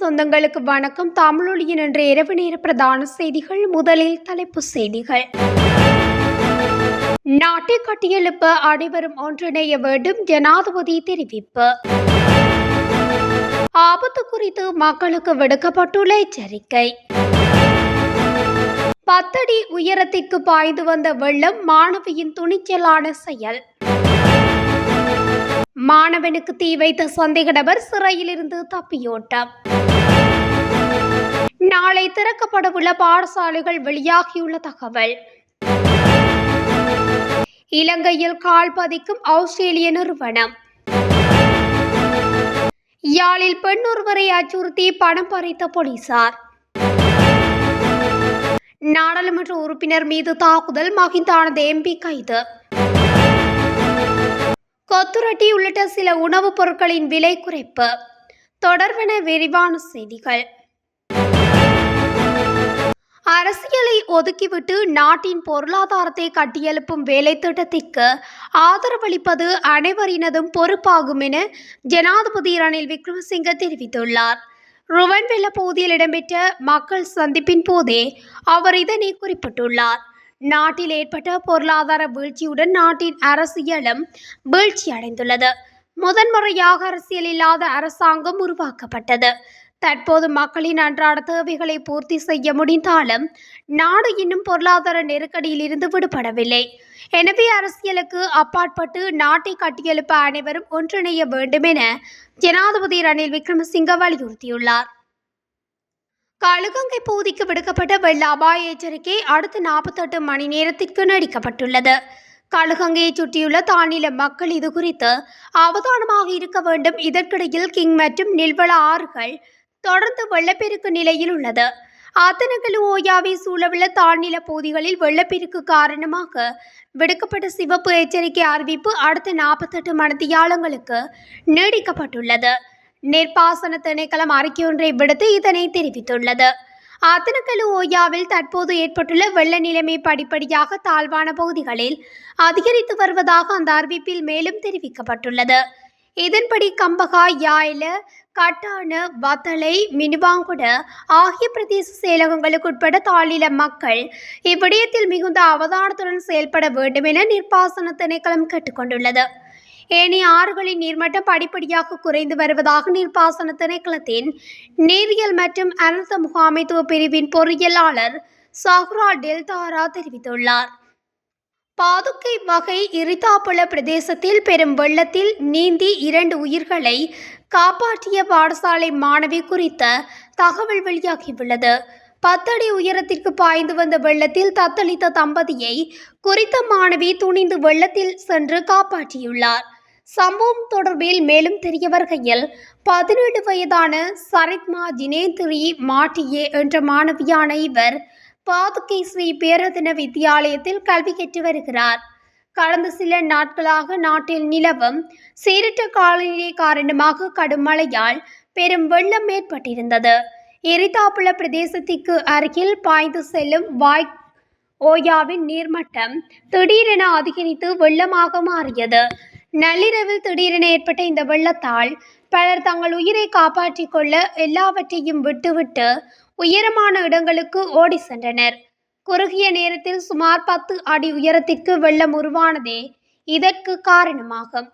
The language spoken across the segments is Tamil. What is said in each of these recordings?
சொந்தங்களுக்கு வணக்கம். தமிழொலியின் என்ற இரவு நேர பிரதான செய்திகள் முதலில் தலைப்பு செய்திகள். நாட்டை கட்டியெழுப்ப அனைவரும் ஒன்றிணைய வேண்டும் ஜனாதிபதி தெரிவிப்பு. ஆபத்து குறித்து மக்களுக்கு விடுக்கப்பட்டுள்ள எச்சரிக்கை. பத்தடி உயரத்திற்கு பாய்ந்து வந்த வெள்ளம் மாணவியின் துணிச்சலான செயல். மாணவனுக்கு தீ வைத்த சந்தேக நபர் சிறையிலிருந்து தப்பியோட்டம். நாளை திறக்கப்படவுள்ள பாடசாலைகள் வெளியாகியுள்ள தகவல். இலங்கையில் கால் பதிக்கும் ஆஸ்திரேலிய நிறுவனம். யாழில் பெண் ஒருவரை அச்சுறுத்தி பணம் பறித்த போலீசார். நாடாளுமன்ற உறுப்பினர் மீது தாக்குதல் மகிந்தானது எம்பி கைது. கொத்துரட்டி உள்ளிட்ட சில உணவுப் பொருட்களின் விலை குறைப்பு. தொடர்பென விரிவான செய்திகள். அரசியலை ஒதுக்கிவிட்டு நாட்டின் பொருளாதாரத்தை கட்டியெழுப்பும் வேலை திட்டத்திற்கு ஆதரவளிப்பது அனைவரினதும் பொறுப்பாகும் என ஜனாதிபதி ரணில் விக்ரமசிங்க தெரிவித்துள்ளார். ருவன்வெல்ல பகுதியில் இடம்பெற்ற மக்கள் சந்திப்பின் போதே அவர் இதனை குறிப்பிட்டுள்ளார். நாட்டில் ஏற்பட்ட பொருளாதார வீழ்ச்சியுடன் நாட்டின் அரசியலும் வீழ்ச்சி அடைந்துள்ளது. முதன்முறையாக அரசியல் இல்லாத அரசாங்கம் உருவாக்கப்பட்டது. தற்போது மக்களின் அன்றாட தேவைகளை பூர்த்தி செய்ய முடிந்தாலும் நாடு இன்னும் பொருளாதார நெருக்கடியில் இருந்து விடுபடவில்லை. எனவே அரசியலுக்கு அப்பாற்பட்டு நாட்டை கட்டியெழுப்ப அனைவரும் ஒன்றிணைய வேண்டும் என ஜனாதிபதி ரணில் விக்ரமசிங்க வலியுறுத்தியுள்ளார். கழுகங்கை பகுதிக்கு விடுக்கப்பட்ட வெள்ள அபாய எச்சரிக்கை அடுத்த நாற்பத்தெட்டு மணி நேரத்திற்கு நீடிக்கப்பட்டுள்ளது. கழுகங்கையை சுற்றியுள்ள தானில மக்கள் இது குறித்து அவதானமாக இருக்க வேண்டும். இதற்கிடையில் கிங் மற்றும் நில்வள ஆறுகள் தொடர்ந்து வெள்ளப்பெருக்கு நிலையில் உள்ளது. ஆத்தனகல் ஓயாவை சூழவுள்ள தாழ்நில பகுதிகளில் வெள்ளப்பெருக்கு காரணமாக விடுக்கப்பட்ட சிவப்பு எச்சரிக்கை அறிவிப்பு அடுத்த நாற்பத்தெட்டு மணித்தியாலங்களுக்கு நீடிக்கப்பட்டுள்ளது. நீர்ப்பாசன திணைக்களம் அறிக்கை ஒன்றை விடுத்து இதனை தெரிவித்துள்ளது. ஆத்தனக்கல்லு ஓயாவில் தற்போது ஏற்பட்டுள்ள வெள்ள நிலைமை படிப்படியாக தாழ்வான பகுதிகளில் அதிகரித்து வருவதாக அந்த அறிவிப்பில் மேலும் தெரிவிக்கப்பட்டுள்ளது. இதன்படி கம்பகா யாயில கட்டான வத்தளை மினுவாங்குட ஆகிய பிரதேச செயலகங்களுக்கு உட்பட தாழில மக்கள் இவ்விடயத்தில் மிகுந்த அவதானத்துடன் செயல்பட வேண்டும் என நிர்பாசன திணைக்களம் கேட்டுக்கொண்டுள்ளது. ஏனைய ஆறுகளின் நீர்மட்டம் படிப்படியாக குறைந்து வருவதாக நீர்ப்பாசன திணைக்களத்தின் நீரியல் மற்றும் அனர்த்த முகாமைத்துவ பிரிவின் பொறியியலாளர் சஹ்ரா டெல்தாரா தெரிவித்துள்ளார். பாதுக்கை வகை இரிதாப்புல பிரதேசத்தில் பெரும் வெள்ளத்தில் நீந்தி இரண்டு உயிர்களை காப்பாற்றிய பாடசாலை மாணவி குறித்த தகவல் வெளியாகியுள்ளது. பத்தடி உயரத்திற்கு பாய்ந்து வந்த வெள்ளத்தில் தத்தளித்த தம்பதியை குறித்த மாணவி துணிந்து வெள்ளத்தில் சென்று காப்பாற்றியுள்ளார். சம்பவம் தொடர்பில் மேலும் தெரிய வருகையில் பதினேழு வயதான சரித்மா ஜினேந்திரி மாட்டியே என்ற மாணவியான இவர் பாதுகை ஸ்ரீ பேரதின வித்தியாலயத்தில் கல்வி கற்று வருகிறார். கடந்த சில நாட்களாக நாட்டில் நிலவும் சீரற்ற காலநிலை காரணமாக கடும் மழையால் பெரும் வெள்ளம் ஏற்பட்டிருந்தது. எரிதாப்புல பிரதேசத்திற்கு அருகில் பாய்ந்து செல்லும் வாய் ஓயாவின் நீர்மட்டம் திடீரென அதிகரித்து வெள்ளமாக மாறியது. நள்ளிரவில் திடீரென ஏற்பட்ட இந்த வெள்ளத்தால் பலர் தங்கள் உயிரை காப்பாற்றிக் கொள்ள எல்லாவற்றையும் விட்டுவிட்டு உயரமான இடங்களுக்கு ஓடி சென்றனர். குறுகிய நேரத்தில் சுமார் பத்து அடி உயரத்திற்கு வெள்ளம் உருவானதே இதற்கு காரணமாகும்.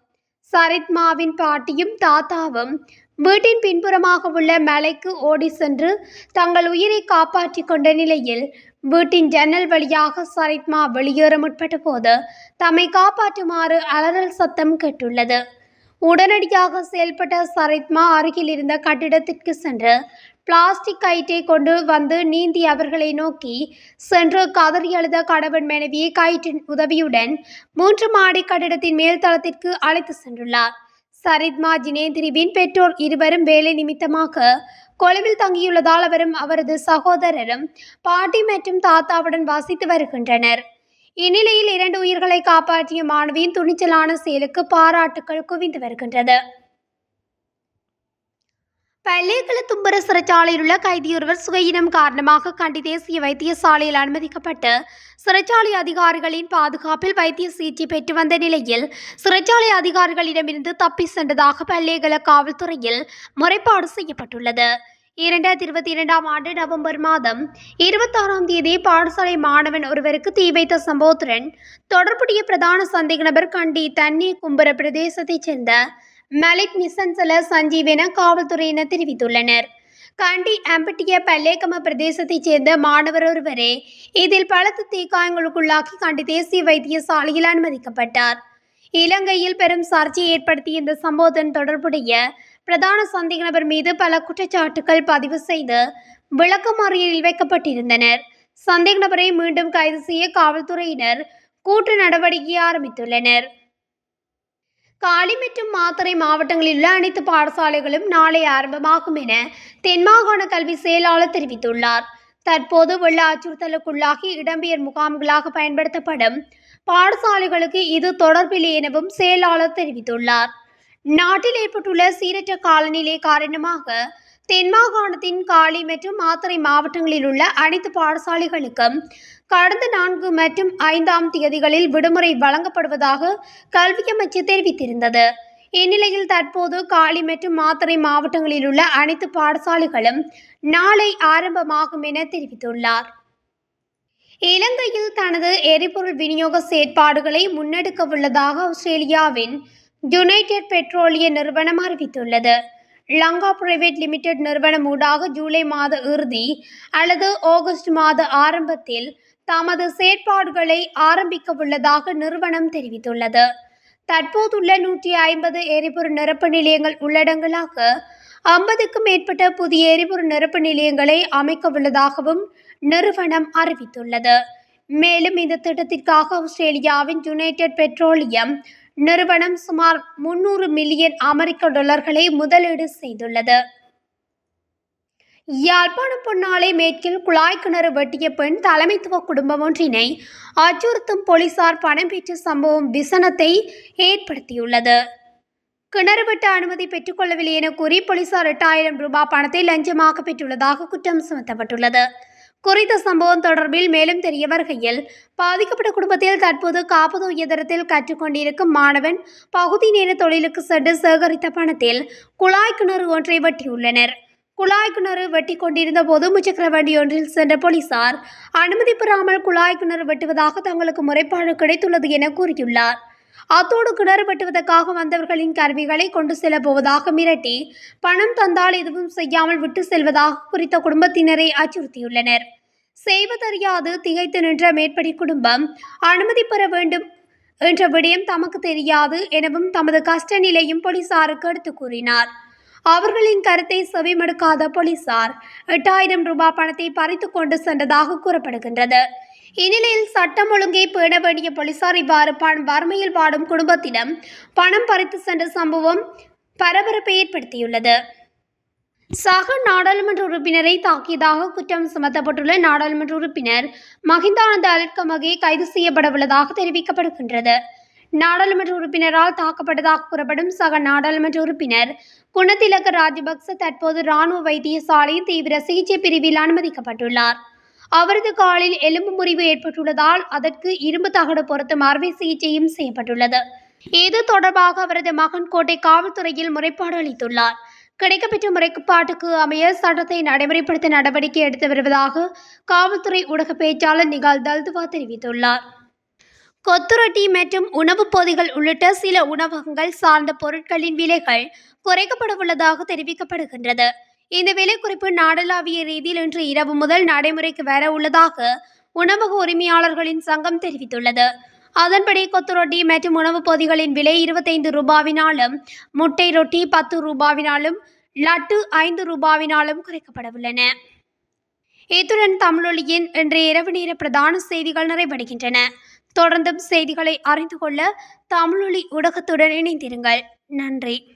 சரித்மாவின் பாட்டியும் தாத்தாவும் வீட்டின் பின்புறமாக உள்ள மலைக்கு ஓடி சென்று தங்கள் உயிரை காப்பாற்றிக் கொண்ட நிலையில் வீட்டின் ஜன்னல் வழியாக சரித்மா வெளியேற முற்பட்ட போது தம்மை காப்பாற்றுமாறு அலறல் சத்தம் கேட்டுள்ளது. உடனடியாக செயல்பட்ட சரித்மா அருகில் இருந்த கட்டிடத்திற்கு சென்று பிளாஸ்டிக் கயிற்றை கொண்டு வந்து நீந்தி அவர்களை நோக்கி சென்று கதறி அழுத கணவன் மனைவியை கயிற்றின் உதவியுடன் மூன்று மாடி கட்டிடத்தின் மேல்தளத்திற்கு அழைத்து சென்றுள்ளார். சரித்மா ஜினேந்திரிவின் பெற்றோர் இருவரும் வேலை நிமித்தமாக கொழுவில் தங்கியுள்ளதால் அவரும் அவரது சகோதரரும் பாட்டி மற்றும் தாத்தாவுடன் வசித்து வருகின்றனர். இந்நிலையில் இரண்டு உயிர்களை காப்பாற்றிய மாணவியின் துணிச்சலான செயலுக்கு பாராட்டுக்கள் குவிந்து வருகின்றது. பல்லேகல தும்பர சிறைச்சாலையில் உள்ள கைதியொருவர் சுகையினம் காரணமாக கண்டி தேசிய வைத்தியசாலையில் அனுமதிக்கப்பட்டு சிறைச்சாலை அதிகாரிகளின் பாதுகாப்பில் வைத்திய சிகிச்சை பெற்று வந்த நிலையில் சிறைச்சாலை அதிகாரிகளிடமிருந்து தப்பி சென்றதாக பல்லேகல காவல்துறையில் முறைப்பாடு செய்யப்பட்டுள்ளது. இரண்டாயிரத்தி இருபத்தி இரண்டாம் ஆண்டு நவம்பர் மாதம் இருபத்தாறாம் தேதி பாடசாலை மாணவன் ஒருவருக்கு தீ வைத்த சம்பவத்துடன் தொடர்புடைய பிரதான சந்தேக நபர் கண்டி தண்ணி கும்பர பிரதேசத்தைச் சேர்ந்த மலிக் நிசன்சல சஞ்சீவ் என காவல்துறையினர் தெரிவித்துள்ளனர். கண்டி அம்பட்டிய பல்லேக்கம பிரதேசத்தைச் சேர்ந்த மாணவர் ஒருவரே இதில் பலத்த தீக்காயங்களுக்குள்ளாக்கி கண்டி தேசிய வைத்தியசாலையில் அனுமதிக்கப்பட்டார். இலங்கையில் பெரும் சர்ச்சையை ஏற்படுத்திய இந்த சம்பவத்தின் தொடர்புடைய பிரதான சந்தேக நபர் மீது பல குற்றச்சாட்டுகள் பதிவு செய்து விளக்கமறியலில் வைக்கப்பட்டிருந்தனர். சந்தேக நபரை மீண்டும் கைது செய்ய காவல்துறையினர் கூட்டு நடவடிக்கையை ஆரம்பித்துள்ளனர். காலி மற்றும் மாத்தறை மாவட்டங்களில் உள்ள அனைத்து பாடசாலைகளும் நாளை ஆரம்பமாகும் என தென்மாகாண கல்வி செயலாளர் தெரிவித்துள்ளார். தற்போது வெள்ள அச்சுறுத்தலுக்குள்ளாகி இடம்பெயர் முகாம்களாக பயன்படுத்தப்படும் பாடசாலைகளுக்கு இது தொடர்பில்லை எனவும் செயலாளர் தெரிவித்துள்ளார். நாட்டில் ஏற்பட்டுள்ள சீரற்ற காலநிலை காரணமாக தென்மாகாணத்தின் காலி மற்றும் மாத்தறை மாவட்டங்களில் உள்ள அனைத்து பாடசாலைகளுக்கும் கடந்த நான்கு மற்றும் ஐந்தாம் தேதிகளில் விடுமுறை வழங்கப்படுவதாக கல்வி அமைச்சர் தெரிவித்திருந்தது. இந்நிலையில் தற்போது காலி மற்றும் மாத்தறை மாவட்டங்களில் உள்ள அனைத்து பாடசாலைகளும் நாளை ஆரம்பமாகும் என தெரிவித்துள்ளார். இலங்கையில் தனது எரிபொருள் விநியோக செயற்பாடுகளை முன்னெடுக்கவுள்ளதாக ஆஸ்திரேலியாவின் யுனைடெட் பெட்ரோலிய நிறுவனம் அறிவித்துள்ளது. லங்கா பிரைவேட் லிமிடெட் நிறுவனம் ஊடாக ஜூலை மாத இறுதி அல்லது ஆகஸ்ட் மாத ஆரம்பத்தில் தமது செயற்பாடுகளை ஆரம்பிக்கவுள்ளதாக நிறுவனம் தெரிவித்துள்ளது. தற்போதுள்ள நூற்றி ஐம்பது எரிபொருள் நிரப்பு நிலையங்கள் உள்ளடங்கலாக ஐம்பதுக்கும் மேற்பட்ட புதிய எரிபொருள் நிரப்பு நிலையங்களை அமைக்கவுள்ளதாகவும் நிறுவனம் அறிவித்துள்ளது. மேலும் இந்த திட்டத்திற்காக ஆஸ்திரேலியாவின் யுனைடெட் பெட்ரோலியம் நிறுவனம் சுமார் முன்னூறு மில்லியன் அமெரிக்க டாலர்களை முதலீடு செய்துள்ளது. யாழ்ப்பாணம் பொன்னாலை மேற்கில் குழாய் கிணறு வெட்டிய பெண் தலைமைத்துவ குடும்பம் ஒன்றினை அச்சுறுத்தும் போலீசார் பணம் பெற்ற சம்பவம் விசனத்தை ஏற்படுத்தியுள்ளது. கிணறு வெட்ட அனுமதி பெற்றுக்கொள்ளவில்லை என கூறி போலீசார் எட்டாயிரம் ரூபாய் பணத்தை லஞ்சமாக பெற்றுள்ளதாக குற்றம் சுமத்தப்பட்டுள்ளது. குறித்த சம்பவம் தொடர்பில் மேலும் தெரிய வருகையில் பாதிக்கப்பட்ட குடும்பத்தில் தற்போது காப்பது உயர்தரத்தில் கற்றுக்கொண்டிருக்கும் மாணவன் பகுதி நேர தொழிலுக்கு சென்று சேகரித்த பணத்தில் குழாய் கிணறு ஒன்றை வெட்டியுள்ளனர். குழாய் கிணறு வெட்டி கொண்டிருந்த போது முச்சக்கர வண்டி ஒன்றில் சென்ற போலீசார் அனுமதி பெறாமல் குழாய் கிணறு வெட்டுவதாக தங்களுக்கு முறைப்பாடு கிடைத்துள்ளது என கூறியுள்ளார். அத்தோடு கிணறு வெட்டுவதற்காக வந்தவர்களின் கருவிகளை கொண்டு செல்ல போவதாக மிரட்டி பணம் தந்தால் எதுவும் செய்யாமல் விட்டு செல்வதாக குறித்த குடும்பத்தினரை அச்சுறுத்தியுள்ளனர். செய்வதறியாது திகைத்து நின்ற மேற்படி குடும்பம். அனுமதி பெற வேண்டும் என்ற விடயம் தமக்கு தெரியாது எனவும் தமது கஷ்ட நிலையும் போலீசாருக்கு எடுத்து கூறினார். அவர்களின் கருத்தை செவிமடுக்காத போலீசார் எட்டாயிரம் ரூபாய் பணத்தை பறித்து கொண்டு சென்றதாக கூறப்படுகின்றது. இந்நிலையில் சட்டம் ஒழுங்கை பேண வேண்டிய போலீசார் இவ்வாறு பணம் வறுமையில் வாடும் குடும்பத்திடம் பணம் பறித்து சென்ற சம்பவம் பரபரப்பை ஏற்படுத்தியுள்ளது. சக நாடாளுமன்ற உறுப்பினரை தாக்கியதாக குற்றம் சுமத்தப்பட்டுள்ள நாடாளுமன்ற உறுப்பினர் மஹிந்தானந்த அலட்கமகே கைது செய்யப்படவுள்ளதாக தெரிவிக்கப்படுகின்றது. நாடாளுமன்ற உறுப்பினரால் தாக்கப்பட்டதாக கூறப்படும் சக நாடாளுமன்ற உறுப்பினர் குணத்திலக்க ராஜபக்ச தற்போது இராணுவ வைத்தியசாலையின் தீவிர சிகிச்சை பிரிவில் அனுமதிக்கப்பட்டுள்ளார். அவரது காலில் எலும்பு முறிவு ஏற்பட்டுள்ளதால் அதற்கு இரும்பு தகடு பொருத்தும் அறுவை சிகிச்சையும் செய்யப்பட்டுள்ளது. இது தொடர்பாக அவரது மகன் கோட்டை காவல்துறையில் முறைப்பாடு அளித்துள்ளார். கிடைக்கப்பெற்ற முறைப்பாட்டுக்கு அமைய சட்டத்தை நடைமுறைப்படுத்த நடவடிக்கை எடுத்து வருவதாக காவல்துறை ஊடக பேச்சாளர் நிகால் தல்துவா தெரிவித்துள்ளார். கொத்துரொட்டி மற்றும் உணவுப் பொதிகள் உள்ளிட்ட சில உணவகங்கள் சார்ந்த பொருட்களின் விலைகள் குறைக்கப்பட உள்ளதாக தெரிவிக்கப்படுகின்றது. இந்த விலை குறிப்பு நாடளாவிய ரீதியில் இன்று இரவு முதல் நடைமுறைக்கு வர உள்ளதாக உணவக உரிமையாளர்களின் சங்கம் தெரிவித்துள்ளது. அதன்படி கொத்து ரொட்டி மற்றும் உணவுப் பொதிகளின் விலை இருபத்தைந்து ரூபாவினாலும் முட்டை ரொட்டி பத்து ரூபாவினாலும் லட்டு ஐந்து ரூபாவினாலும் குறைக்கப்படவுள்ளன. இத்துடன் தமிழொலியின் இன்றைய இரவு நேர பிரதான செய்திகள் நிறைவடைகின்றன. தொடர்ந்தும் செய்திகளை அறிந்து கொள்ள தமிழொலி ஊடகத்துடன் இணைந்திருங்கள். நன்றி.